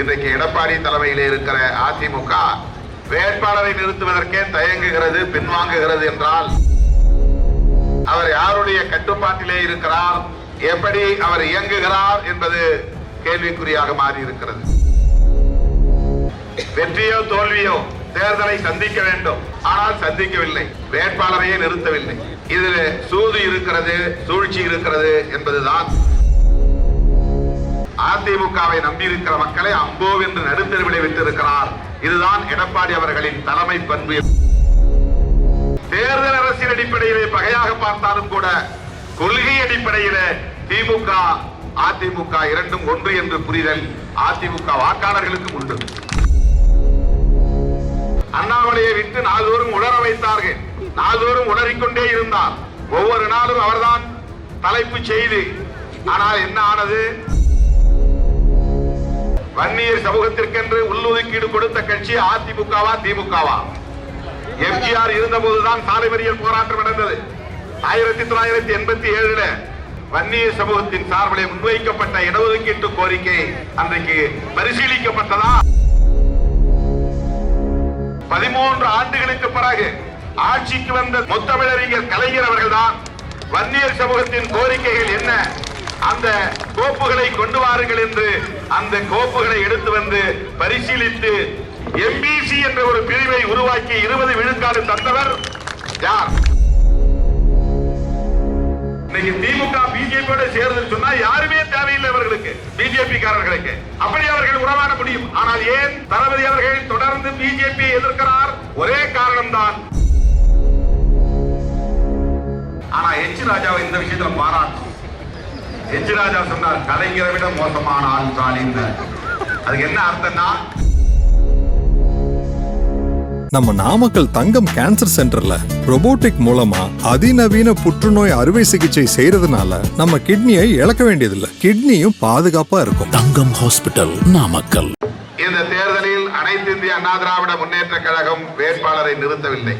இன்றைக்கு எடப்பாடி தலைமையிலே இருக்கிற அதிமுக வேட்பாளரை நிறுத்துவதற்கே தயங்குகிறது பின்வாங்குகிறது என்றால் அவர் யாருடைய கட்டுப்பாட்டிலே இருக்கிறார் எப்படி அவர் இயங்குகிறார் என்பது கேள்விக்குறியாக மாறி இருக்கிறது வெற்றியோ தோல்வியோ தேர்தலை சந்திக்க வேண்டும். ஆனால் சந்திக்கவில்லை. வேட்பாளரையே நிறுத்தவில்லை. இதில் சூது இருக்கிறது சூழ்ச்சி இருக்கிறது என்பதுதான் அதிமுகவை நம்பியிருக்கிற மக்களை அம்போ என்று நடுத்தெருவிலை விட்டிருக்கிறார். இதுதான் எடப்பாடி அவர்களின் தலைமை பண்பு. தேர்தல் அரசியல் அடிப்படையிலே பகையாக பார்த்தாலும் கூட கொள்கை அடிப்படையிலே திமுக அதிமுக இரண்டும் ஒன்று என்று புரிதல் அதிமுக வாக்காளர்களுக்கும் உண்டு. அண்ணாமலையை விட்டு நாள்தோறும் உணர வைத்தார்கள். நாள்தோறும் உணரிக்கொண்டே இருந்தார். ஒவ்வொரு நாளும் அவர்தான் தலைப்பு செய்தி. ஆனால் என்ன ஆனது? வன்னியர் சமூகத்திற்கென்று உள்ளொதுக்கீடு கொடுத்த கட்சி அதிமுகவா திமுகவா? எம்ஜிஆர் இருந்தபோதுதான் சாலை மறியல் போராட்டம் நடந்தது. ஆயிரத்தி தொள்ளாயிரத்தி எண்பத்தி ஏழுல வன்னியர் சமூகத்தின் சார்பில் முன்வைக்கப்பட்ட இடஒதுக்கீட்டு கோரிக்கை அன்றைக்கு பரிசீலிக்கப்பட்டதா? பதிமூன்று ஆண்டுகளுக்கு பிறகு ஆட்சிக்கு வந்த முத்தமிழறிஞர் கலைஞர் அவர்கள்தான் வன்னியர் சமூகத்தின் கோரிக்கைகள் என்ன? அந்த கோப்புகளை கொண்டு வாருங்கள் என்று அந்த கோப்புகளை எடுத்து வந்து பரிசீலித்து எம்பிசி என்ற ஒரு பிரிவை உருவாக்கி இருபது விழுக்காடு தந்தவர் யார்? இன்னைக்கு திமுக பிஜேபியோட சேர்ந்து சொன்னா யாருமே தேவையில்லை அவர்களுக்கு பிஜேபி காரர்களுக்கு. அப்படி அவர்கள் உறவாட முடியும். ஆனால் ஏன் தளபதி அவர்கள் தொடர்ந்து பிஜேபி எதிர்க்கிறார்? ஒரே காரணம் தான் ஆனா எச் ராஜாவை இந்த விஷயத்துல பாராட்டு. எச் ராஜா சொன்னார் கலைஞரை விட மோசமான ஆள் ஸ்டாலின் அதுக்கு என்ன அர்த்தம்னா? நம்ம நாமக்கல் தங்கம் கேன்சர் சென்டர்ல robotic மூலமா அதிநவீன புற்றுநோய் அறுவை சிகிச்சை செய்யறதுனால நம்ம கிட்னியை இழக்க வேண்டியதில்லை. கிட்னியும் பாதுகாப்பா இருக்கும். தங்கம் ஹாஸ்பிட்டல் நாமக்கல். இந்த தேர்தலில் அனைத்து இந்திய அண்ணா திராவிட முன்னேற்ற கழகம் வேட்பாளரை நிறுத்தவில்லை.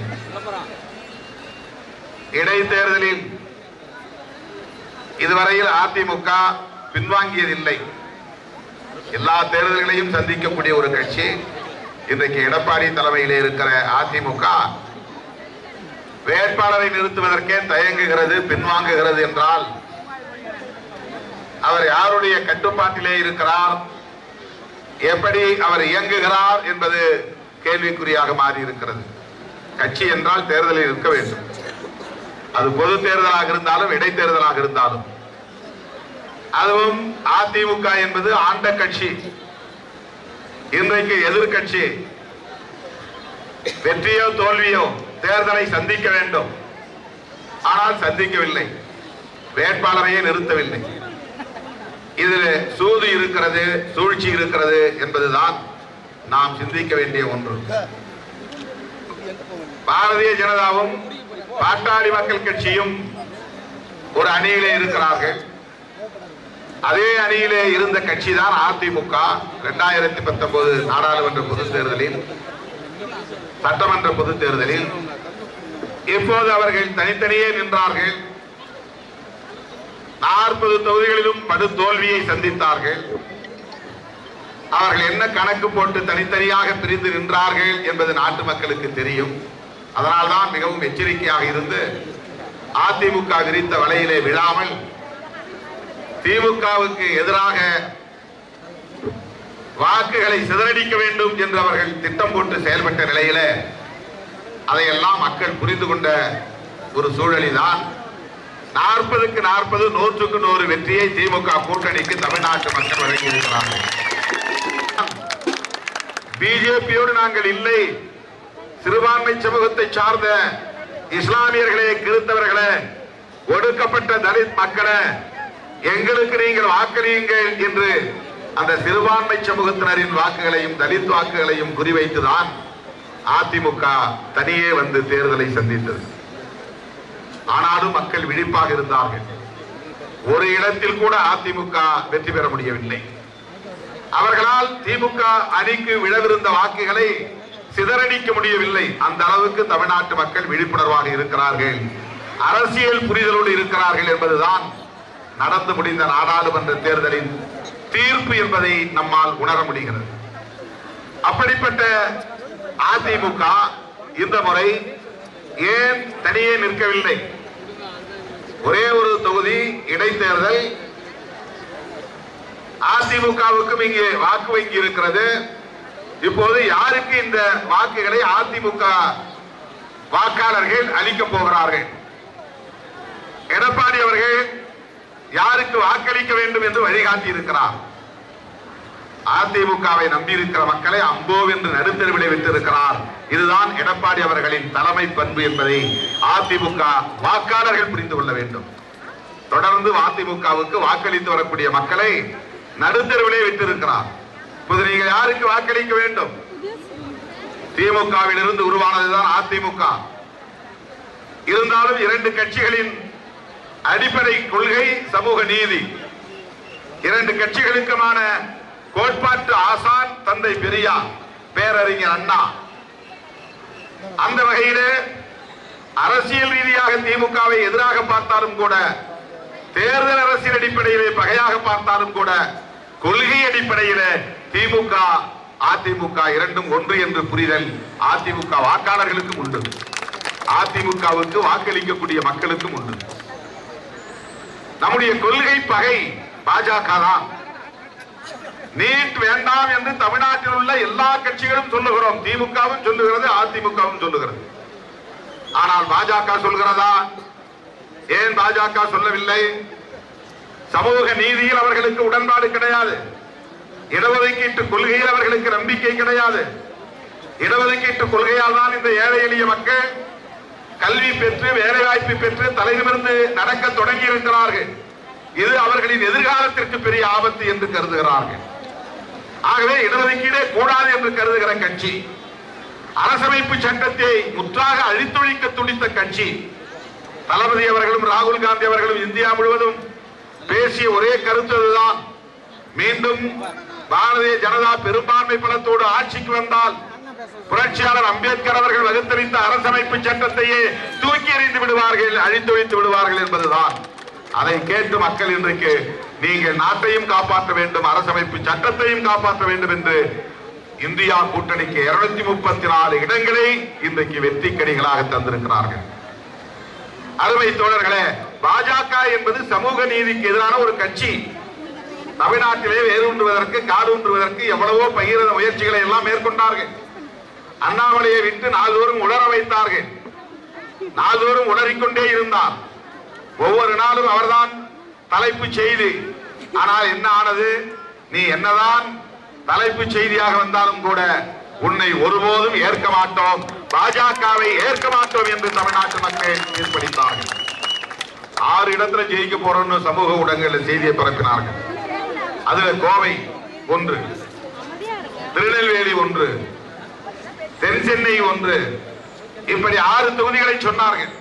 இடைத்தேர்தலில் இதுவரையில் அதிமுக பின்வாங்கியதில்லை. எல்லா தேர்தல்களையும் சந்திக்கக்கூடிய ஒரு கட்சி இன்றைக்கு எடப்பாடி தலைமையிலே இருக்கிற அதிமுக வேட்பாளரை நிறுத்துவதற்கே தயங்குகிறது பின்வாங்குகிறது என்றால் அவர் யாருடைய கட்டுப்பாட்டிலே இருக்கிறார்? எப்படி அவர் இயங்குகிறார் என்பது கேள்விக்குறியாக மாறி இருக்கிறது கட்சி என்றால் தேர்தலில் இருக்க வேண்டும். அது பொது தேர்தலாக இருந்தாலும் இடைத்தேர்தலாக இருந்தாலும். அதுவும் அதிமுக என்பது ஆண்ட கட்சி. இன்றைக்கு எதிர்கட்சி வெற்றியோ தோல்வியோ தேர்தலை சந்திக்க வேண்டும். ஆனால் சந்திக்கவில்லை. வேட்பாளரையே நிறுத்தவில்லை. இதில் சூது இருக்கிறது சூழ்ச்சி இருக்கிறது என்பதுதான் நாம் சிந்திக்க வேண்டிய ஒன்று. பாரதிய ஜனதாவும் பாட்டாளி மக்கள் கட்சியும் ஒரு அணியிலே இருக்கிறார்கள். அதே அணியிலே இருந்த கட்சி தான் அதிமுக. இரண்டாயிரத்தி பத்தொன்பது நாடாளுமன்ற பொது தேர்தலில் சட்டமன்ற பொது தேர்தலில் இப்போது அவர்கள் தனித்தனியே நின்றார்கள். நாற்பது தொகுதிகளிலும் படு தோல்வியை சந்தித்தார்கள். அவர்கள் என்ன கணக்கு போட்டு தனித்தனியாக பிரிந்து நின்றார்கள் என்பது நாட்டு மக்களுக்கு தெரியும். அதனால்தான் மிகவும் எச்சரிக்கையாக இருந்து அதிமுக விரித்த வலையிலே விழாமல் திமுகவுக்கு எதிராக வாக்குகளை சிதறடிக்க வேண்டும் என்று அவர்கள் திட்டம் போட்டு செயல்பட்ட நிலையில அதையெல்லாம் மக்கள் புரிந்து கொண்ட ஒரு சூழலில்தான் நாற்பதுக்கு நாற்பது நூற்றுக்கு நூறு வெற்றியை திமுக கூட்டணிக்கு தமிழ்நாட்டு மக்கள் வழங்கியிருக்கிறார்கள். பிஜேபியோடு நாங்கள் இல்லை. சிறுபான்மை சமூகத்தை சார்ந்த இஸ்லாமியர்களே கிறிஸ்தவர்களே ஒடுக்கப்பட்ட தலித் மக்களை எங்களுக்கு நீங்கள் வாக்களியுங்கள் என்று அந்த சிறுபான்மை சமூகத்தினரின் வாக்குகளையும் தலித் வாக்குகளையும் குறிவைத்துதான் அதிமுக தனியே வந்து தேர்தலை சந்தித்தது. ஆனாலும் மக்கள் விழிப்பாக இருந்தார்கள். ஒரு இடத்தில் கூட அதிமுக வெற்றி பெற முடியவில்லை. அவர்களால் திமுக அணிக்கு விழவிருந்த வாக்குகளை சிதறடிக்க முடியவில்லை. அந்த அளவுக்கு தமிழ்நாட்டு மக்கள் விழிப்புணர்வாக இருக்கிறார்கள். அரசியல் புரிதலோடு இருக்கிறார்கள் என்பதுதான் நடந்து முடிந்த நாடாளுமன்ற தேர்தலின் தீர்ப்பு என்பதை நம்மால் உணர முடிகிறது. அப்படிப்பட்ட அதிமுக இந்த முறை ஏன் தனியே நிற்கவில்லை? ஒரே ஒரு தொகுதி இடைத்தேர்தல். அதிமுகவுக்கும் இங்கே வாக்கு வங்கி இருக்கிறது. இப்போது யாருக்கு இந்த வாக்குகளை அதிமுக வாக்காளர்கள் அளிக்க போகிறார்கள்? எடப்பாடி அவர்கள் யாருக்கு வாக்களிக்க வேண்டும் என்று வழிகாட்டி இருக்கிறார் அதிமுகவை நம்பியிருக்கிற மக்களை அம்போ என்று நடுத்தெருவிலே விட்டிருக்கிறார். இதுதான் எடப்பாடி அவர்களின் தலைமை பண்பு என்பதை அதிமுக வாக்காளர்கள் புரிந்து கொள்ள வேண்டும். தொடர்ந்து அதிமுகவுக்கு வாக்களித்து வரக்கூடிய மக்களை நடுத்தெருவிலே விட்டிருக்கிறார். இப்போது நீங்கள் யாருக்கு வாக்களிக்க வேண்டும்? திமுகவில் இருந்து உருவானதுதான் அதிமுக. இருந்தாலும் இரண்டு கட்சிகளின் அடிப்படை கொள்கை சமூக நீதி. இரண்டு கட்சிகளுக்குமான கோட்பாட்டு ஆசான் தந்தை பெரியார் பேரறிஞர் அண்ணா. அந்த வகையிலே அரசியல் ரீதியாக திமுகவை எதிராக பார்த்தாலும் கூட தேர்தல் அரசியல் அடிப்படையிலே பகையாக பார்த்தாலும் கூட கொள்கை அடிப்படையிலே திமுக அதிமுக இரண்டும் ஒன்று என்று புரிதல் அதிமுக வாக்காளர்களுக்கும் உண்டு. அதிமுகவுக்கு வாக்களிக்கக்கூடிய மக்களுக்கும் உண்டு. நம்முடைய கொள்கை பகை பாஜக தான். நீட் வேண்டாம் என்று தமிழ்நாட்டில் உள்ள எல்லா கட்சிகளும் சொல்லுகிறோம். திமுகவும் சொல்லுகிறது அதிமுகவும் சொல்லுகிறது. ஆனால் பாஜக சொல்கிறதா? ஏன் பாஜக சொல்லவில்லை? சமூக நீதியில் அவர்களுக்கு உடன்பாடு கிடையாது. இடஒதுக்கீட்டு கொள்கையில் அவர்களுக்கு நம்பிக்கை கிடையாது. இடஒதுக்கீட்டு கொள்கையால் தான் இந்த ஏழை எளிய மக்கள் கல்வி பெற்று வேலைவாய்ப்பு பெற்று தலைநிமிர்ந்து நடக்க தொடங்கி இருக்கிறார்கள். இது அவர்களின் எதிர்காலத்திற்கு பெரிய ஆபத்து என்று கருதுகிறார்கள். ஆகவே இடஒதுக்கீடே கூடாது என்று கருதுகிற கட்சி அரசமைப்பு சட்டத்தை முற்றாக அழித்தொழிக்க துடித்த கட்சி தளபதி அவர்களும் ராகுல் காந்தி அவர்களும் இந்தியா முழுவதும் பேசிய ஒரே கருத்து அதுதான். மீண்டும் பாரதிய ஜனதா பெரும்பான்மை பலத்தோடு ஆட்சிக்கு வந்தால் புரட்சியாளர் அம்பேத்கர் அவர்கள் வகுத்தறிந்த அரசமைப்பு சட்டத்தையே தூக்கி எறிந்து விடுவார்கள் அழித்தொழித்து விடுவார்கள் என்பதுதான். அதை கேட்டு மக்கள் இன்றைக்கு நீங்கள் நாட்டையும் காப்பாற்ற வேண்டும் அரசமைப்பு சட்டத்தையும் காப்பாற்ற வேண்டும் என்று இந்தியா கூட்டணிக்கு இருநூத்தி முப்பத்தி நாலு இடங்களை இன்றைக்கு வெற்றி கடிகளாக தந்திருக்கிறார்கள். அருமை தோழர்களே பாஜக என்பது சமூக நீதிக்கு எதிரான ஒரு கட்சி. தமிழ்நாட்டிலே வேரூன்றுவதற்கு காடூன்றுவதற்கு எவ்வளவோ பகிரத முயற்சிகளை எல்லாம் மேற்கொண்டார்கள். அண்ணாமலையை விட்டு நாள்தோறும் உணர வைத்தார்கள். நாள்தோறும் உணரிக்கொண்டே இருந்தார். ஒவ்வொரு நாளும் அவர்தான் தலைப்பு செய்தி. ஆனால் என்ன ஆனது? நீ என்னதான் தலைப்பு செய்தியாக வந்தாலும் கூட உன்னை ஒருபோதும் ஏற்க மாட்டோம். பாஜகவை ஏற்க மாட்டோம் என்று தமிழ்நாட்டு மக்கள் தீர்ப்பளித்தார்கள் ஆறு இடத்துல ஜெயிக்க போறோம்னு சமூக ஊடகங்களில் செய்தியை பரப்பினார்கள். அதுல கோவை ஒன்று திருநெல்வேலி ஒன்று தென் சென்னை ஒன்று. இப்படி ஆறு தொகுதிகளை சொன்னார்கள்.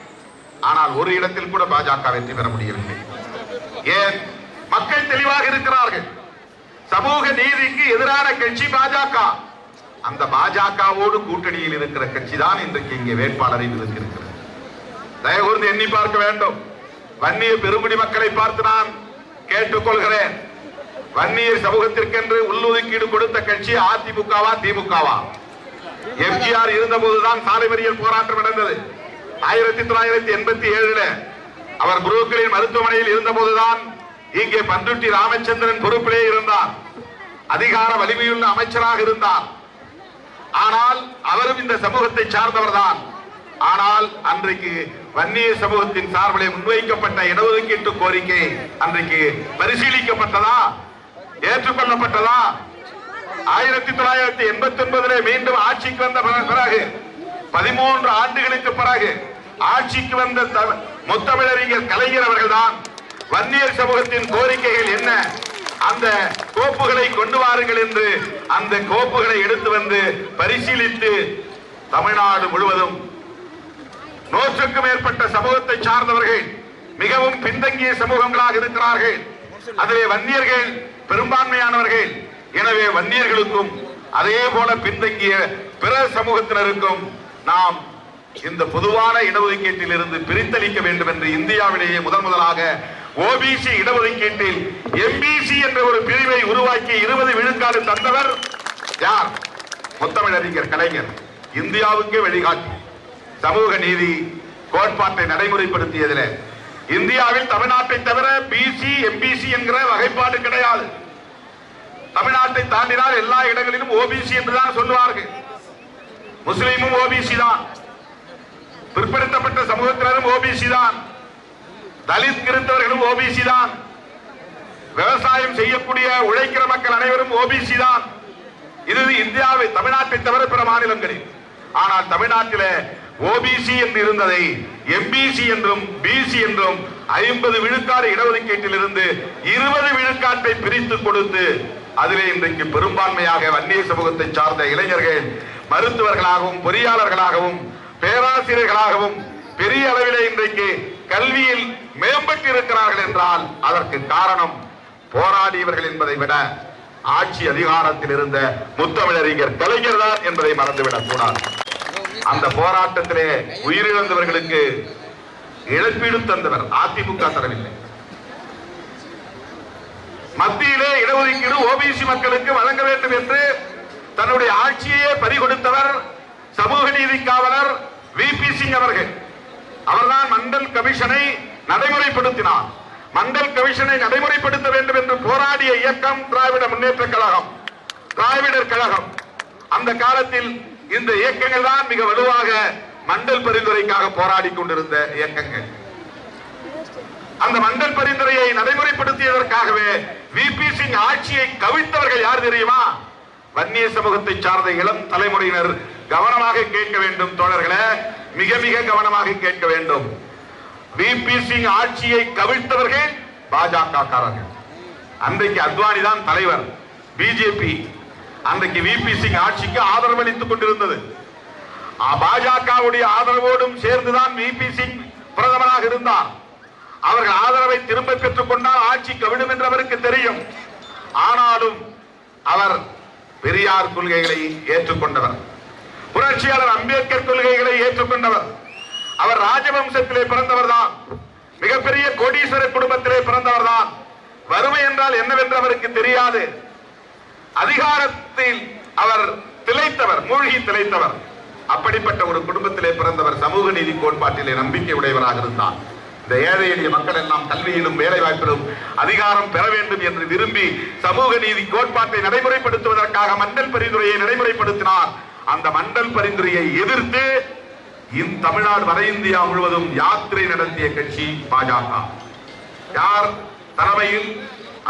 ஆனால் ஒரு இடத்தில் கூட பாஜக வெற்றி பெற முடியவில்லை. ஏன்? மக்கள் தெளிவாக இருக்கிறார்கள். சமூக நீதிக்கு எதிரான கட்சி பாஜக. அந்த பாஜகவோடு கூட்டணியில் இருக்கிற கட்சி தான் இன்றைக்கு இங்கே வேட்பாளரை நிறுத்தியிருக்கிறது தயவு எண்ணி பார்க்க வேண்டும். வன்னிய பெருங்குடி மக்களை பார்த்து நான் கேட்டுக்கொள்கிறேன். வன்னியர் சமூகத்திற்கென்று உள்ளொதுக்கீடு கொடுத்த கட்சி அதிமுகவா திமுகவா? எம்ஜிஆர் இருந்தபோதுதான் சாலை மறியல் போராட்டம் நடந்தது. ஆயிரத்தி தொள்ளாயிரத்தி எண்பத்தி ஏழுல அவர் குருக்களின் மருத்துவமனையில் இருந்தபோதுதான் இங்கே பந்துட்டி ராமச்சந்திரன் பொறுப்பிலே இருந்தார். அதிகார வலிமையுள்ள அமைச்சராக இருந்தார். ஆனால் அவரும் இந்த சமூகத்தை சார்ந்தவர் தான் ஆனால் அன்றைக்கு வன்னிய சமூகத்தின் சார்பிலே முன்வைக்கப்பட்ட இடஒதுக்கீட்டு கோரிக்கை அன்றைக்கு பரிசீலிக்கப்பட்டதா? ஏற்றுக்கொள்ளப்பட்டதா? ஆயிரத்தி தொள்ளாயிரத்தி எண்பத்தி ஒன்பதுல மீண்டும் ஆட்சிக்கு வந்த பிறகு பதிமூன்று ஆண்டுகளுக்கு பிறகு ஆட்சிக்கு வந்த த- முத்தமிழறிஞர் கலைஞர் அவர்கள்தான் வன்னியர் சமூகத்தின் கோரிக்கைகள் என்ன? அந்த கோப்புகளை கொண்டு வாருங்கள் என்று அந்த கோப்புகளை எடுத்து வந்து பரிசீலித்து தமிழ்நாடு முழுவதும் நூற்றுக்கும் மேற்பட்ட சமூகத்தை சார்ந்தவர்கள் மிகவும் பின்தங்கிய சமூகங்களாக இருக்கிறார்கள். அதிலே வன்னியர்கள் பெரும்பான்மையானவர்கள். எனவே வன்னியர்களுக்கும் அதே போல பின்தங்கிய பிற சமூகத்தினருக்கும் நாம் இந்த பொதுவான இடஒதுக்கீட்டில் இருந்து பிரித்தளிக்க வேண்டும் என்று இந்தியாவிலேயே முதன் முதலாக ஓபிசி இடஒதுக்கீட்டில் எம்பிசி என்ற ஒரு பிரிவை உருவாக்கி இருபது விழுக்காடு தந்தவர் யார்? முத்தமிழறிஞர் கலைஞர். இந்தியாவுக்கே வழிகாட்டி. சமூக நீதி கோட்பாட்டை நடைமுறைப்படுத்தியதில் இந்தியாவில் தமிழ்நாட்டை தவிர பிசி எம்பிசி என்கிற வகைப்பாடு கிடையாது. தமிழ்நாட்டை தாண்டினால் எல்லா இடங்களிலும் ஓபிசி என்றுதான் சொல்லுவார்கள். முஸ்லீமும் ஓபிசி தான். பிற்படுத்தப்பட்ட சமூகத்தினரும் ஓபிசி தான். தலித் கிறிஸ்தவர்களும் ஓபிசி தான். விவசாயம் செய்யக்கூடிய உழைக்கிற மக்கள் அனைவரும் ஓபிசி தான். இது இந்தியாவை தமிழ்நாட்டை தவிர பிற மாநிலங்களில். ஆனால் தமிழ்நாட்டிலே ஓபிசி என்று இருந்ததை எம்பிசி என்றும் பிசி என்றும் ஐம்பது விழுக்காடு இடஒதுக்கீட்டில் இருந்து இருபது விழுக்காட்டை பிரித்து கொடுத்து அதிலே இன்றைக்கு பெரும்பான்மையாக வன்னிய சமூகத்தை சார்ந்த இளைஞர்கள் மருத்துவர்களாகவும் பொறியாளர்களாகவும் பேராசிரியர்களாகவும் பெரிய அளவிலே இன்றைக்கு கல்வியில் மேம்பட்டு இருக்கிறார்கள் என்றால் அதற்கு காரணம் போராடியவர்கள் என்பதை விட ஆட்சி அதிகாரத்தில் இருந்த முத்தமிழறிஞர் கலைஞர் தான் என்பதை மறந்துவிடக் கூடாது. அந்த போராட்டத்திலே உயிரிழந்தவர்களுக்கு இழப்பீடு தந்தவர். அதிமுக தரவில்லை மத்தியிலே இடஒதுக்கீடு ஓபிசி மக்களுக்கு வழங்க வேண்டும் என்று தன்னுடைய ஆட்சியே பறிகொடுத்தவர் சமூக நீதி காவலர் வி பி சிங் அவர்கள். அவர்தான் மண்டல் கமிஷனை நடைமுறைப்படுத்தினார். மண்டல் கமிஷனை நடைமுறைப்படுத்த வேண்டும் என்று போராடிய இயக்கம் திராவிட முன்னேற்ற கழகம் திராவிடர் கழகம். அந்த காலத்தில் இந்த இயக்கங்கள் தான் மிக வலுவாக மண்டல் பரிந்துரைக்காக போராடி கொண்டிருந்த இயக்கங்கள். அந்த மண்டல் பரிந்துரையை நடைமுறைப்படுத்தியதற்காகவே வி. பி. சிங் ஆட்சியை கவிழ்த்தவர்கள் யார் தெரியுமா? வன்னிய சமூகத்தை சார்ந்த இளம் தலைமுறையினர் கவனமாக கேட்க வேண்டும் தோழர்களே மிக மிக கவனமாக கேட்க வேண்டும். வி. பி. சிங் ஆட்சியை கவிழ்த்தவர்கள் பாஜக காரர்கள் அன்றைக்கு அத்வானி தான் தலைவர் பிஜேபி அன்றைக்கு விபி சிங் ஆட்சிக்கு ஆதரவு அளித்துக் கொண்டிருந்தது. பாஜகவுடைய ஆதரவோடும் சேர்ந்துதான் விபி சிங் பிரதமராக இருந்தார். அவர்கள் ஆதரவை திரும்ப பெற்றுக் கொண்டால் ஆட்சி கவிழும் என்று அவருக்கு தெரியும். ஆனாலும் அவர் பெரியார் கொள்கைகளை ஏற்றுக்கொண்டவர். புரட்சியாளர் அம்பேத்கர் கொள்கைகளை ஏற்றுக்கொண்டவர். அவர் ராஜவம்சத்திலே பிறந்தவர் தான் மிகப்பெரிய கோடீஸ்வர குடும்பத்திலே பிறந்தவர் தான் வறுமை என்றால் என்னவென்று அவருக்கு தெரியாது. அதிகாரத்தில் அவர் திளைத்தவர் மூழ்கி திளைத்தவர். அப்படிப்பட்ட ஒரு குடும்பத்திலே பிறந்தவர் சமூக நீதி கோட்பாட்டிலே நம்பிக்கை உடையவராக இருந்தார். இந்த ஏழை எளிய மக்கள் எல்லாம் கல்வியிலும் வேலை வாய்ப்பிலும் அதிகாரம் பெற வேண்டும் என்று விரும்பி சமூக நீதி கோட்பாட்டை நடைமுறைப்படுத்துவதற்காக மண்டல் பரிந்துரையை நடைமுறைப்படுத்தினார். அந்த மண்டல் பரிந்துரையை எதிர்த்து தமிழ்நாடு வட இந்தியா முழுவதும் யாத்திரை நடத்திய கட்சி பாஜக. யார் தலைமையில்?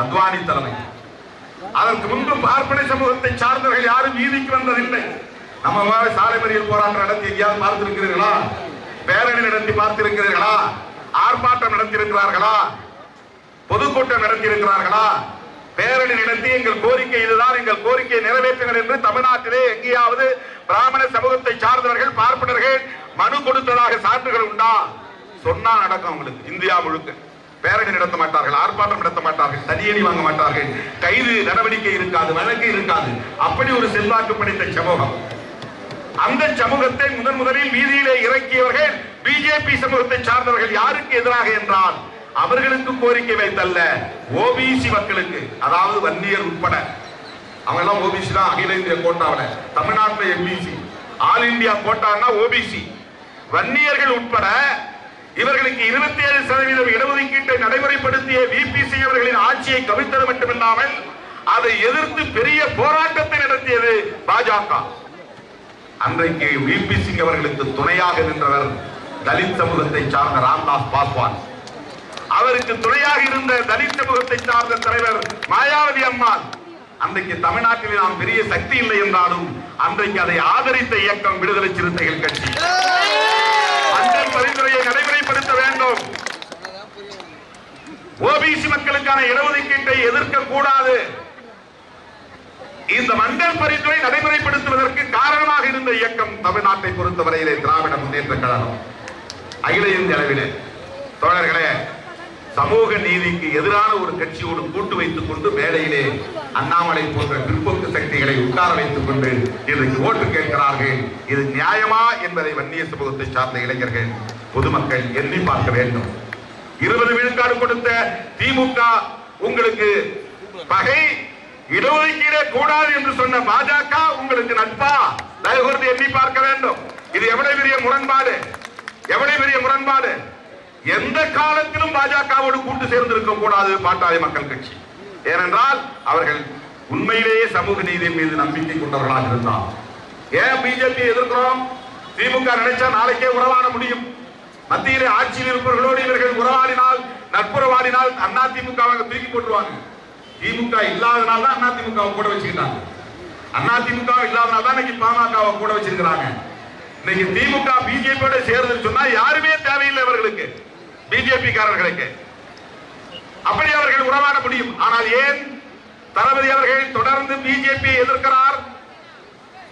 அத்வானி தலைமையில். அதற்கு முன்பு பார்ப்பனை சமூகத்தை சார்ந்தவர்கள் யாரும் வீதிக்கு வந்ததில்லை. நம்ம சாலை மறியல் போராட்டம் நடத்தி எங்கேயாவது பார்த்திருக்கிறீர்களா? பேரணி நடத்தி பார்த்திருக்கிறீர்களா? ஆர்ப்பாட்டம் நடத்தியிருக்கிறார்களா? பொதுக்கூட்டம் நடத்தியிருக்கிறார்களா? பேரணி நடத்தி எங்கள் கோரிக்கை இதுதான் எங்கள் கோரிக்கையை நிறைவேற்றுங்கள் என்று தமிழ்நாட்டிலே எங்கேயாவது பிராமண சமூகத்தை சார்ந்தவர்கள் பார்ப்பனர்கள் மனு கொடுத்ததாக சான்றுகள் உண்டா? சொன்னா நடக்கும் அவங்களுக்கு இந்தியா முழுக்க. பேரணி நடத்த மாட்டார்கள் ஆர்ப்பாட்டம் நடத்த மாட்டார்கள் தனியணி வாங்க மாட்டார்கள் கைது நடவடிக்கை இருக்காது வழக்கு இருக்காது. அப்படி ஒரு செல்வாக்கு படைத்த சமூகம். அந்த சமூகத்தை முதன் முதலில் வீதியிலே இறக்கியவர்கள் பிஜேபி சமூகத்தை சார்ந்தவர்கள் யாருக்கு எதிராக என்றால் அவர்களுக்கு கோரிக்கை வைத்தல்ல ஓபிசி மக்களுக்கு அதாவது வன்னியர் உட்பட. அவங்க எல்லாம் ஓபிசி தான் அகில இந்திய கோட்டாவில் தமிழ்நாட்டில் எம்பிசி. ஆல் இந்தியா கோட்டான்னா ஓபிசி. வன்னியர்கள் உட்பட இவர்களுக்கு இருபத்தி ஏழு சதவீதம் இடஒதுக்கீட்டை நடைமுறைப்படுத்திய விபிசி அவர்களின் ஆட்சியை கவிழ்த்தது மட்டுமில்லாமல் அதை எதிர்த்து பெரிய போராட்டத்தை நடத்தியது பாஜக. அன்றைக்கு விபி சிங் அவர்களுக்கு துணையாக நின்றவர் தலித் சமூகத்தை சார்ந்த ராம்தாஸ் பாஸ்வான். அவருக்கு துணையாக இருந்த தலித் சமூகத்தை சார்ந்த தலைவர் மாயாவதி அம்மாள். அன்றைக்கு தமிழ்நாட்டில் நாம் பெரிய சக்தி இல்லை என்றாலும் அன்றைக்கு அதை ஆதரித்த இயக்கம் விடுதலை சிறுத்தைகள் கட்சி. பரிந்துரையை நடைமுறைப்படுத்த வேண்டும். ஓபிசி மக்களுக்கான இடஒதுக்கீட்டை எதிர்க்க கூடாது இந்த மண்டல் பரிந்துரை நடைமுறைப்படுத்துவதற்கு காரணமாக இருந்த இயக்கம் தமிழ்நாட்டை பொறுத்தவரையிலே திராவிட முன்னேற்ற கழகம். அகில இந்திய அளவிலே. தோழர்களே சமூக நீதிக்கு எதிரான ஒரு கட்சியோடு கூட்டு வைத்துக் கொண்டு மேடையிலே அண்ணாமலை போன்ற பிற்போக்கு சக்திகளை உட்கார வைத்துக் கொண்டு இன்றைக்கு ஓட்டு கேட்கிறார்கள். இது நியாயமா என்பதை வன்னிய சமூகத்தை சார்ந்த இளைஞர்கள் பொதுமக்கள் எண்ணி பார்க்க வேண்டும். இருபது விழுக்காடு கொடுத்த திமுக உங்களுக்கு பகை இடஒதுக்கீடே கூடாது என்று சொன்ன பாஜக உங்களுக்கு நட்பா? தயவு எண்ணி பார்க்க வேண்டும். இது எவ்வளவு பெரிய முரண்பாடு? எவ்வளவு பெரிய முரண்பாடு? எந்த காலத்திலும் பாஜகவோடு கூட்டு சேர்ந்திருக்க கூடாது பாட்டாளி மக்கள் கட்சி. ஏனென்றால் அவர்கள் உண்மையிலேயே சமூக நீதியின் மீது நம்பிக்கை கொண்டவர்களாக இருந்தார் ஏன் பிஜேபி எதிர்க்கிறோம்? திமுக நினைச்சா நாளைக்கே உறவாட முடியும். மத்தியிலே ஆட்சியில் இருப்பவர்களோடு இவர்கள் உறவாடினால் நட்புறவாடினால் அண்ணா திமுக தூக்கி போட்டுருவாங்க. திமுக இல்லாதனால தான் அண்ணா திமுக கூட வச்சுக்கிட்டாங்க. அண்ணா திமுக இல்லாதனால தான் இன்னைக்கு பாமகவை கூட வச்சிருக்கிறாங்க. இன்னைக்கு திமுக பிஜேபியோட சேர்ந்து சொன்னா யாருமே தேவையில்லை அவர்களுக்கு பிஜேபி காரர்களுக்கு அப்படி அவர்கள் உறவாட முடியும். ஆனால் ஏன் தளபதி அவர்கள் தொடர்ந்து பிஜேபி எதிர்க்கிறார்?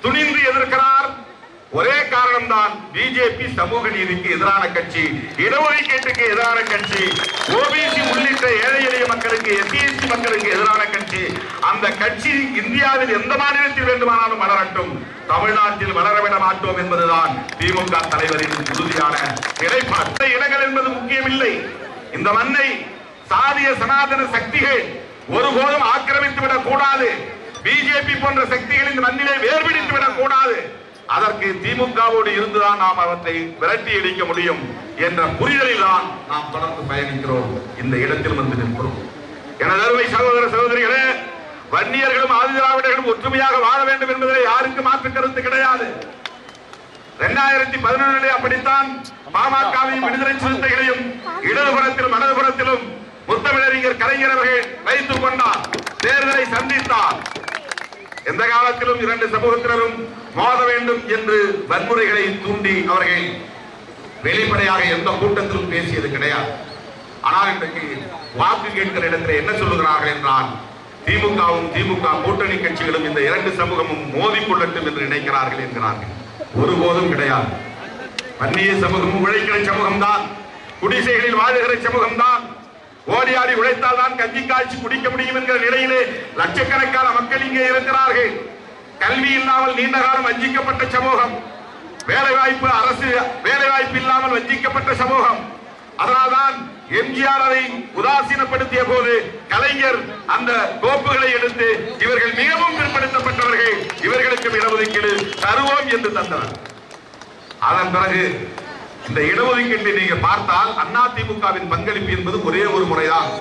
துணிந்து எதிர்க்கிறார்? ஒரே காரணம் தான் பிஜேபி சமூக நீதிக்கு எதிரான கட்சி இடஒதுக்கீட்டுக்கு எதிரான கட்சி ஓபிசி உள்ளிட்ட ஏழை எளிய மக்களுக்கு எஸ்சிஎஸ்டி மக்களுக்கு எதிரான கட்சி. அந்த கட்சி இந்தியாவில் எந்த மாநிலத்தில் வேண்டுமானாலும் வளரட்டும். தமிழ்நாட்டில் வளரவிட மாட்டோம் என்பதுதான் திமுக தலைவரின் உறுதியான நிலைப்பாடு. இடங்கள் என்பது முக்கியமில்லை. இந்த மண்ணை சாதிய சனாதன சக்திகள் ஒருபோதும் ஆக்கிரமித்து விடக் கூடாது பிஜேபி போன்ற சக்திகள் இந்த மண்ணிலே வேர்பிடித்து விடக் கூடாது. அதற்கு திமுகவோடு இருந்துதான் நாம் அவற்றை விரட்டி அடிக்க முடியும் என்ற புரிதலில் தான் நாம் தொடர்ந்து பயணிக்கிறோம் இந்த இடத்தில் வந்து நிற்கிறோம் எனது அருமை சகோதர சகோதரிகளே வன்னியர்களும் ஆதிதிராவிடர்களும் ஒற்றுமையாக வாழ வேண்டும் என்பதில் யாருக்கு மாற்று கருத்து கிடையாது. இரண்டாயிரத்தி பதினொன்றிலே அப்படித்தான் பாமகவையும் விடுதலை சிறுத்தைகளையும் இடதுபுறத்திலும் வலதுபுறத்திலும் முத்தமிழறிஞர் கலைஞர் அவர்கள் வைத்துக் கொண்டார் தேர்தலை சந்தித்தார். எந்த காலத்திலும் இரண்டு சமூகத்தினரும் மோத வேண்டும் என்று வன்முறைகளை தூண்டி அவர்கள் வெளிப்படையாக எந்த கூட்டத்திலும் பேசியது கிடையாது. ஆனால் இன்றைக்கு வாக்கு கேட்கிற இடத்தில் என்ன சொல்லுகிறார்கள் என்றால் திமுகவும் திமுக கூட்டணி கட்சிகளும் இந்த இரண்டு சமூகமும் மோதிக்கொள்ளட்டும் என்று நினைக்கிறார்கள் என்கிறார்கள். ஒருபோதும் கிடையாது. வன்னிய சமூகம் உழைக்கிற சமூகம்தான். குடிசைகளில் வாழுகிற சமூகம்தான். ஓடி ஆடி உழைத்தால் தான் கஞ்சி காய்ச்சி குடிக்க முடியும் என்கிற நிலையிலே லட்சக்கணக்கான மக்கள் இங்கே இருக்கிறார்கள். கல்வி இல்லாமல் நீண்ட காலம் வஞ்சிக்கப்பட்ட சமூகம் வேலைவாய்ப்பு அரசு வேலைவாய்ப்பு இல்லாமல் வஞ்சிக்கப்பட்ட சமூகம். அதனால்தான் எம்ஜிஆர் அதை உதாசீனப்படுத்திய போது கலைஞர் அந்த கோப்புகளை எடுத்து இவர்கள் மிகவும் பிற்படுத்தப்பட்டவர்கள் இவர்களுக்கு இடஒதுக்கீடு தருவோம் என்று தந்தனர் அதன் பிறகு இந்த இடஒதுக்கீட்டை நீங்க பார்த்தால் அண்ணா திமுகவின் பங்களிப்பு என்பது ஒரே ஒரு முறைதான்.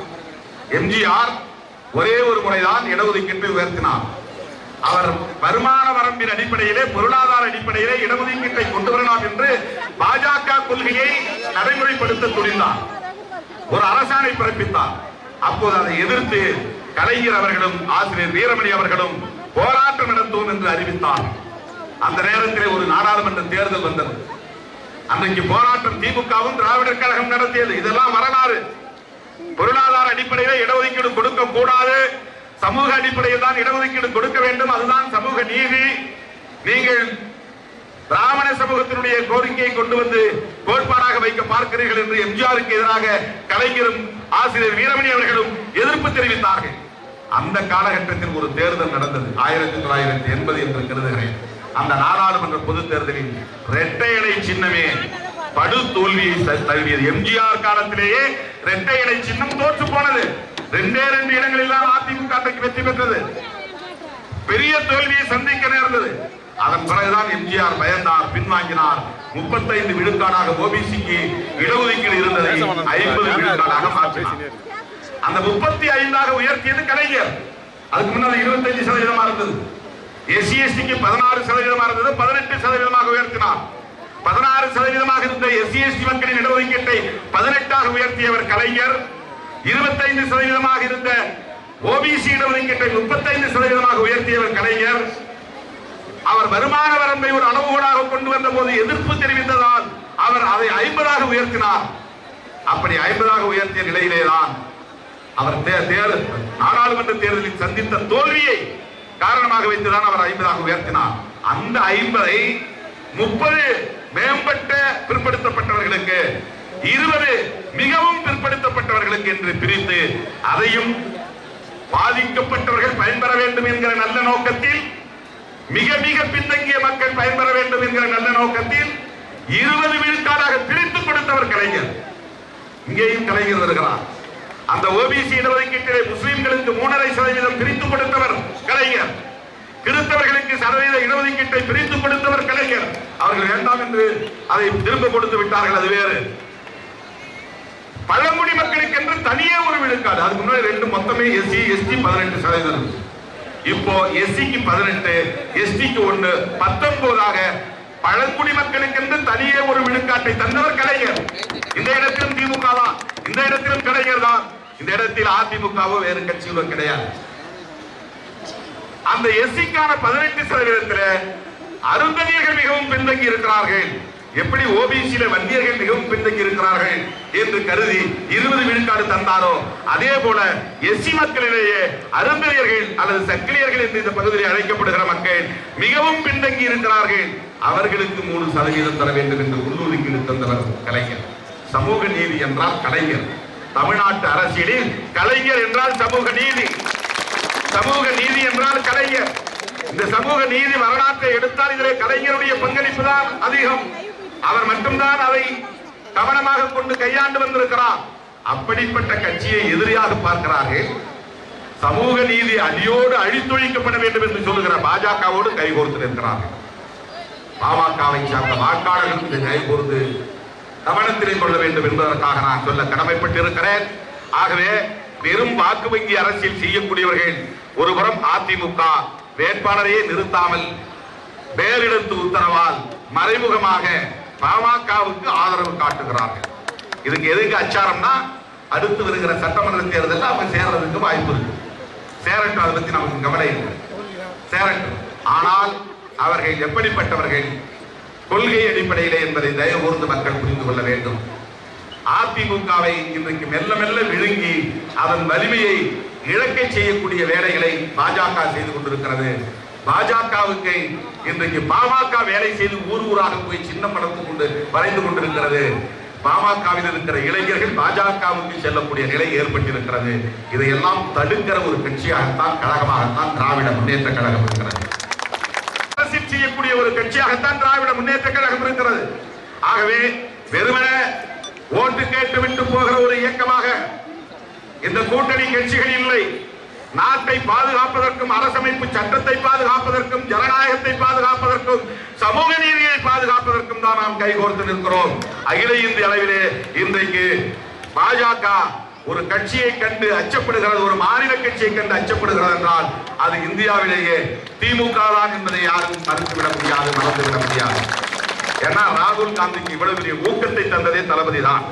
எம்ஜிஆர் ஒரே ஒரு முறைதான் இடஒதுக்கீட்டை உயர்த்தினார். அவர் வருமான வரம்பின் அடிப்படையிலே பொருளாதார அடிப்படையிலே இடஒதுக்கீட்டை கொண்டு வரலாம் என்று பாஜக கொள்கையை நடைமுறைப்படுத்த துணிந்தார். ஒரு அரசாணை பிறப்பித்தார். அப்போது அதை எதிர்த்து கலைஞர் அவர்களும் ஆசிரியர் வீரமணி அவர்களும் போராட்டம் நடத்துவோம் என்று அறிவித்தார். அந்த நேரத்திலே ஒரு நாடாளுமன்ற தேர்தல் வந்தது. அன்றைக்கு போராட்டம் திமுகவும் திராவிடர் கழகம் நடத்தியது. இதெல்லாம் வரலாறு. பொருளாதார அடிப்படையிலே இடஒதுக்கீடு கொடுக்க கூடாது சமூக அடிப்படையில் தான் இடஒதுக்கீடு கொடுக்க வேண்டும். அதுதான் சமூக நீதி. நீங்கள் பிராமண சமூகத்தினுடைய கோரிக்கையை கொண்டு வந்து கோட்பாடாக வைக்க பார்க்கிறீர்கள் என்று எம்ஜிஆருக்கு எதிராக கலைஞரும் ஆசிரியர் வீரமணி அவர்களும் எதிர்ப்பு தெரிவித்தார்கள். அந்த காலகட்டத்தில் ஒரு தேர்தல் நடந்தது. ஆயிரத்தி தொள்ளாயிரத்தி எண்பது என்று கருதுகிறேன் அந்த நாடாளுமன்ற பொது தேர்தலில் இரட்டை இலை சின்னமே படு தோல்வியை தழுவியது. எம்ஜிஆர் காலத்திலேயே இரட்டை இலை சின்னம் தோற்று போனது. ரெண்டே ரெண்டு இடங்களில் தான் அதிமுக அன்றைக்கு வெற்றி பெற்றது. பெரிய தோல்வியை சந்திக்க நேர்ந்தது. அதன் பிறகுதான் எம்ஜிஆர் பயந்தார் பின்வாங்கினார். முப்பத்தைந்து விழுக்காடாக ஓபிசிக்கு இடஒதுக்கீடு இருந்ததை ஐம்பது விழுக்காடாக மாற்றினார். அந்த முப்பத்தி ஐந்தாக உயர்த்தியது கலைஞர். அதுக்கு முன்னால் இருபத்தஞ்சு சதவீதமா இருந்தது. எஸ்சி எஸ்டிக்கு பதினாறு சதவீதமா இருந்தது பதினெட்டு சதவீதமாக உயர்த்தினார். பதினாறு சதவீதமாக இருந்த எஸ்சி எஸ்டி மக்களின் இடஒதுக்கீட்டை பதினெட்டாக உயர்த்தியவர் கலைஞர். இருபத்தைந்து சதவீதமாக இருந்த ஓபிசி இடஒதுக்கீட்டை முப்பத்தைந்து சதவீதமாக உயர்த்தியவர் கலைஞர். அவர் வருமான வரம்பை ஒரு அளவுகோலாக கொண்டு வந்த போது எதிர்ப்பு தெரிவித்ததால் அவர் அதை ஐம்பதாக உயர்த்தினார். அப்படி ஐம்பதாக உயர்த்திய நிலையிலேதான் அவர் தேர்தல் நாடாளுமன்ற தேர்தலில் சந்தித்த தோல்வியை காரணமாக வைத்துதான் அவர் ஐம்பதாக உயர்த்தினார். அந்த ஐம்பதை முப்பது மேம்பட்ட பிற்படுத்தப்பட்டவர்களுக்கு இருபது மிகவும் பிற்படுத்தப்பட்டவர்களுக்கு என்று பிரித்து அதையும் பாதிக்கப்பட்டவர்கள் பயன்பெற வேண்டும் என்கிற நல்ல நோக்கத்தில் மிக மிக பின்தங்கிய மக்கள் பயன்பெற வேண்டும் என்கிற நல்ல நோக்கத்தில் இருபது விழுக்காடாக பிரித்து கொடுத்தவர் கலைஞர். இங்கேயும் கலைஞர் வருகிறார். அந்த ஓபிசி இடஒதுக்கீட்டிலே முஸ்லிம்களுக்கு மூணரை சதவீதம் பிரித்து கொடுத்தவர் கலைஞர். கிறிஸ்தவர்களுக்கு சதவீத இடஒதுக்கீட்டை பிரித்து கொடுத்தவர் கலைஞர். அவர்கள் வேண்டாம் என்று அதை திரும்ப கொடுத்து விட்டார்கள் அது வேறு. பழங்குடி மக்களுக்கு என்று தனியே ஒரு விழுக்காடு அதுக்கு முன்னாடி ரெண்டு மொத்தமே எஸ்சி எஸ்டி பதினெட்டு சதவீதம் இப்போ எஸ்சிக்கு பதினெட்டு எஸ்டிக்கு ஒண்ணு பத்தொன்பதாக பழங்குடி மக்களுக்கு என்று தனியே ஒரு விழுக்காட்டை தந்தவர் கலைஞர். இந்த இடத்திலும் திமுக தான். இந்த இடத்திலும் கலைஞர் தான். இந்த இடத்தில் அதிமுகவோ வேறு கட்சிகளோ கிடையாது. அந்த எஸ்சிக்கான பதினெட்டு சதவீதத்தில் அருந்ததியர்கள் மிகவும் பின்தங்கி இருக்கிறார்கள். எப்படி ஓபிசியில வந்தியர்கள் மிகவும் பின்தங்கி இருக்கிறார்கள் என்று கருதி இருபது விழுக்காடு தந்தாரோ? அதே போல எஸ்சி மக்களிலேயே அருந்ததியர்கள் அல்லது சக்கிலியர்கள் என்று இந்த பகுதியில் அழைக்கப்படுகிற மக்கள் மிகவும் பின்தங்கி இருக்கிறார்கள் அவர்களுக்கு மூணு சதவீதம் தர வேண்டும் என்று உள்ளூருக்கு தந்தவர் கலைஞர். சமூக நீதி என்றால் கலைஞர். தமிழ்நாட்டு அரசியலில் கலைஞர் என்றால் சமூக நீதி. சமூக நீதி என்றால் கலைஞர். இந்த சமூக நீதி வரலாற்றை எடுத்தால் இதிலே கலைஞருடைய பங்களிப்பு தான் அதிகம். அவர் மட்டும்தான் அதை கவனமாக கொண்டு கையாண்டு வந்திருக்கிறார். அப்படிப்பட்ட கட்சியை எதிரியாக பார்க்கிறார்கள். சமூக நீதி அடியோடு அழித்தொழிக்கப்பட வேண்டும் என்று சொல்லுகிற பாஜகவோடு கைகோர்த்து நிற்கிறார்கள். பாமகவை சார்ந்த வாக்காளர்களுக்கு கைகோர்த்து கவனத்திலே கொள்ள வேண்டும் என்பதற்காக நான் சொல்ல கடமைப்பட்டிருக்கிறேன். ஆகவே பெரும் வாக்கு வங்கி அரசியல் செய்யக்கூடியவர்கள் ஒருபுறம் அதிமுக வேட்பாளரையே நிறுத்தாமல் பேரிடத்து உத்தரவால் மறைமுகமாக பாமகவுக்கு ஆதரவு காட்டுகிறார்கள். இதுக்கு எதுக்கு அச்சாரம்னா அடுத்து வருகிற சட்டமன்ற தேர்தலில் அவங்க சேர்றதுக்கு வாய்ப்பு இருக்கு. சேரட்டும் அதை பத்தி நமக்கு கவலை இல்லை. சேரட்டும். ஆனால் அவர்கள் எப்படிப்பட்டவர்கள்? கொள்கை அடிப்படையிலே என்பதை தயவு கூர்ந்து மக்கள் புரிந்து கொள்ள வேண்டும். அதிமுகவை இன்றைக்கு மெல்ல மெல்ல விழுங்கி அதன் வலிமையை இழக்கை செய்யக்கூடிய வேலைகளை பாஜக செய்து கொண்டிருக்கிறது. பாஜகவுக்கு இன்றைக்கு பாமக வேலை செய்து ஊர் ஊராக போய் சின்ன படத்து கொண்டு வரைந்து கொண்டிருக்கிறது. பாமகவில் இருக்கிற இளைஞர்கள் பாஜகவுக்கு செல்லக்கூடிய நிலை ஏற்பட்டிருக்கிறது. இதையெல்லாம் தடுக்கிற ஒரு கட்சியாகத்தான் கழகமாகத்தான் திராவிட முன்னேற்ற கழகம் இருக்கிறது. அரசியல் செய்யக்கூடிய ஒரு கட்சியாகத்தான் திராவிட முன்னேற்ற கழகம் இருக்கிறது. ஆகவே வெறுமனே ஓட்டு கேட்டு விட்டு போகிற ஒரு இயக்கமாக இந்த கூட்டணி கட்சிகள் இல்லை. நாட்டை பாதுகாப்பதற்கும் அரசமைப்பு சட்டத்தை பாதுகாப்பதற்கும் ஜனநாயகத்தை பாதுகாப்பதற்கும் சமூக நீதியை பாதுகாப்பதற்கும் தான் நாம் கைகோர்த்து நிற்கிறோம். அகில இந்திய அளவிலே இன்றைக்கு பாஜக ஒரு கட்சியை கண்டு அச்சப்படுகிறது ஒரு மாநில கட்சியை கண்டு அச்சப்படுகிறது என்றால் அது இந்தியாவிலேயே திமுக தான் என்பதை யாரும் மறுத்துவிட முடியாது மறந்துவிட முடியாது. ஏன்னா ராகுல் காந்திக்கு இவ்வளவு பெரிய ஊக்கத்தை தந்ததே தளபதி தான்.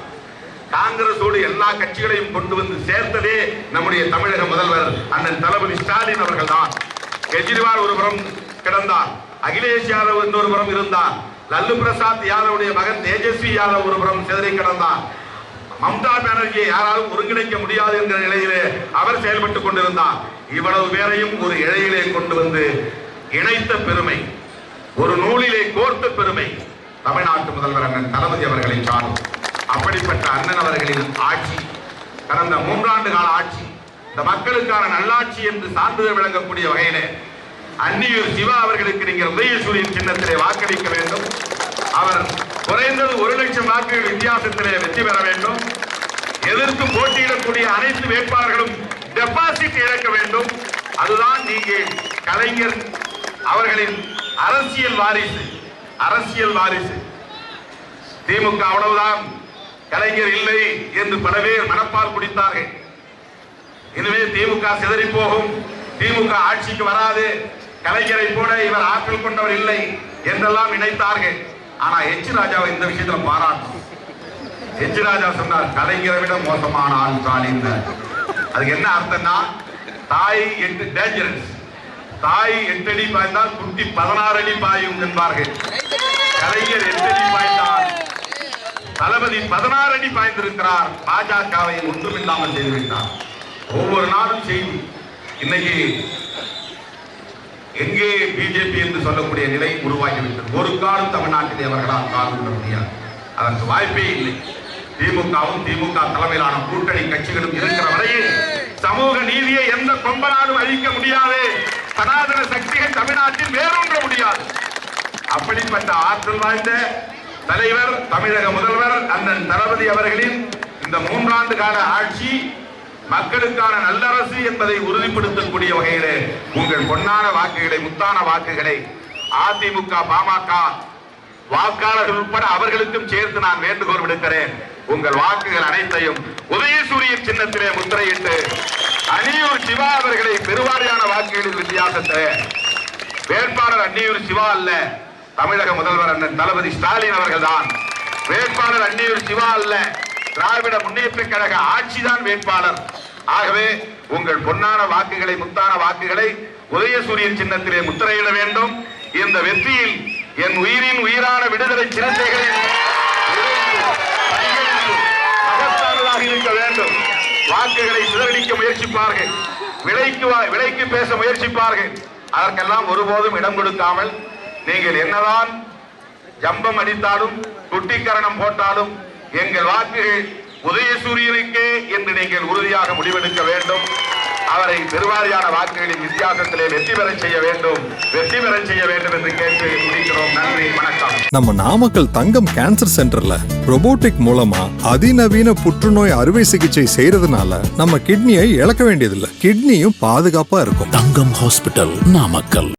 காங்கிரஸோடு எல்லா கட்சிகளையும் கொண்டு வந்து சேர்த்ததே நம்முடைய தமிழக முதல்வர் அண்ணன் தளபதி ஸ்டாலின் அவர்கள் தான் கெஜ்ரிவால் ஒரு புறம் கிடந்தார். அகிலேஷ் யாதவ் இன்னொரு புறம் இருந்தார். லல்லு பிரசாத் யாதவுடைய மகன் தேஜஸ்வி யாதவ் ஒரு புறம் சிதறி கிடந்தார். மம்தா பானர்ஜியை யாராலும் ஒருங்கிணைக்க முடியாது என்கிற நிலையிலே அவர் செயல்பட்டுக் கொண்டிருந்தார். இவ்வளவு பேரையும் ஒரு இழையிலே கொண்டு வந்து இணைத்த பெருமை ஒரு நூலிலே கோர்த்த பெருமை தமிழ்நாட்டு முதல்வர் அண்ணன் தளபதி அவர்களை சாரும் அப்படிப்பட்ட அண்ணன் அவர்களின் ஆட்சி கடந்த மூன்றாண்டு கால ஆட்சி இந்த மக்களுக்கான நல்லாட்சி என்று சான்றிதழ் விளங்கக்கூடிய வகையிலே அன்னியூர் சிவா அவர்களுக்கு நீங்கள் உதயசூரியன் சின்னத்திலே வாக்களிக்க வேண்டும். அவர் குறைந்தது ஒரு லட்சம் வாக்குகள் வித்தியாசத்திலே வெற்றி பெற வேண்டும். எதிர்த்து போட்டியிடக்கூடிய அனைத்து வேட்பாளர்களும் டெபாசிட் இழக்க வேண்டும். அதுதான் நீங்கள் கலைஞர் அவர்களின் அரசியல் வாரிசு அரசியல் வாரிசு. திமுக அவ்வளவுதான். கலைஞர் இல்லை என்று பல பேர் மனப்பால் குடித்தார்கள். இனிமே திமுக சிதறி போகும். திமுக ஆட்சிக்கு வராது. கலைஞரை போல இவர் ஆற்றல் கொண்டவர் இல்லை என்றெல்லாம் நினைத்தார்கள். ஆனா எச் ராஜாவை இந்த விஷயத்துல பாராட்டும் எச் ராஜா சொன்னார் கலைஞரை விட மோசமான ஆள் ஸ்டாலின் அதுக்கு என்ன அர்த்தம்னா தாய் எட்டு டேஞ்சரஸ் தாய் எட்டு அடி பாய்ந்தால் குட்டி பதினாறு அடி பாயும் என்பார்கள். கலைஞர் எட்டு அடி தளபதி பதினாறு அடி பாய்ந்திருக்கிறார். பாஜகவை ஒன்றுமில்லாமல் செய்துவிட்டார். ஒவ்வொரு நாளும் செய்தி. இன்னைக்கு எங்கே பிஜேபி என்று சொல்லக்கூடிய நிலை உருவாகிவிட்டது. ஒரு காலம் தமிழ்நாட்டிலே அவர்களால் கால் கொள்ள முடியாது. அதற்கு வாய்ப்பே இல்லை. திமுகவும் திமுக தலைமையிலான கூட்டணி கட்சிகளும் இருக்கிற வரையில் சமூக நீதியை எந்த கொம்பனாலும் அழிக்க முடியாது. சனாதன சக்திகள் தமிழ்நாட்டில் வேறொன்ற முடியாது. அப்படிப்பட்ட ஆற்றல் வாய்ந்த தலைவர் தமிழக முதல்வர் அண்ணன் தளபதி அவர்களின் இந்த மூன்றாண்டு கால ஆட்சி மக்களுக்கான நல்லரசு என்பதை உறுதிப்படுத்தக்கூடிய வகையிலே உங்கள் பொன்னான வாக்குகளை முத்தான வாக்குகளை அதிமுக பாமக வாக்காளர்கள் உட்பட அவர்களுக்கும் சேர்த்து நான் வேண்டுகோள் விடுக்கிறேன். உங்கள் வாக்குகள் அனைத்தையும் உதயசூரியன் சின்னத்திலே முத்திரையிட்டு அணியூர் சிவா அவர்களை பெருவாரியான வாக்குகளின் வித்தியாசத்தை. வேட்பாளர் அன்னியூர் சிவா அல்ல. தமிழக முதல்வர் அண்ணன் தளபதி ஸ்டாலின் அவர்கள் தான் வேட்பாளர் அன்னியூர் சிவா அல்ல. திராவிட முன்னேற்ற கழக ஆட்சிதான் வேட்பாளர். ஆகவே உங்கள் பொன்னான வாக்குகளை முத்தான வாக்குகளை உதயசூரியன் சின்னத்திலே முத்திரையிட வேண்டும். இந்த வெற்றியில் என் உயிரின் உயிரான விடுதலை சிறுத்தைகளின் இருக்க வேண்டும். வாக்குகளை சிதறடிக்க முயற்சிப்பார்கள். விலைக்கு வா- விலைக்கு பேச முயற்சிப்பார்கள். அதற்கெல்லாம் ஒருபோதும் இடம் கொடுக்காமல் நீங்கள் என்னதான் ஜம்பம் அடித்தாலும் குட்டிக்கரணம் போட்டாலும் எங்கள் வாக்குகள் உதயசூரியனுக்கே என்று நீங்கள் உறுதியாக முடிவெடுக்க வேண்டும். அவரை பெருவாரியான வாக்குகளின் வித்தியாசத்திலே வெற்றி பெறச் செய்ய வேண்டும். வெற்றி பெறச் செய்ய வேண்டும் என்று கேட்டு முடிக்கிறோம். நன்றி வணக்கம். நம்ம நாமக்கல் தங்கம் கேன்சர் சென்டர்ல robotic மூலமா அதிநவீன புற்றுநோய் அறுவை சிகிச்சை செய்யறதுனால நம்ம கிட்னியை இழக்க வேண்டியதில்லை. கிட்னியும் பாதுகாப்பா இருக்கும். தங்கம் ஹாஸ்பிட்டல் நாமக்கல்.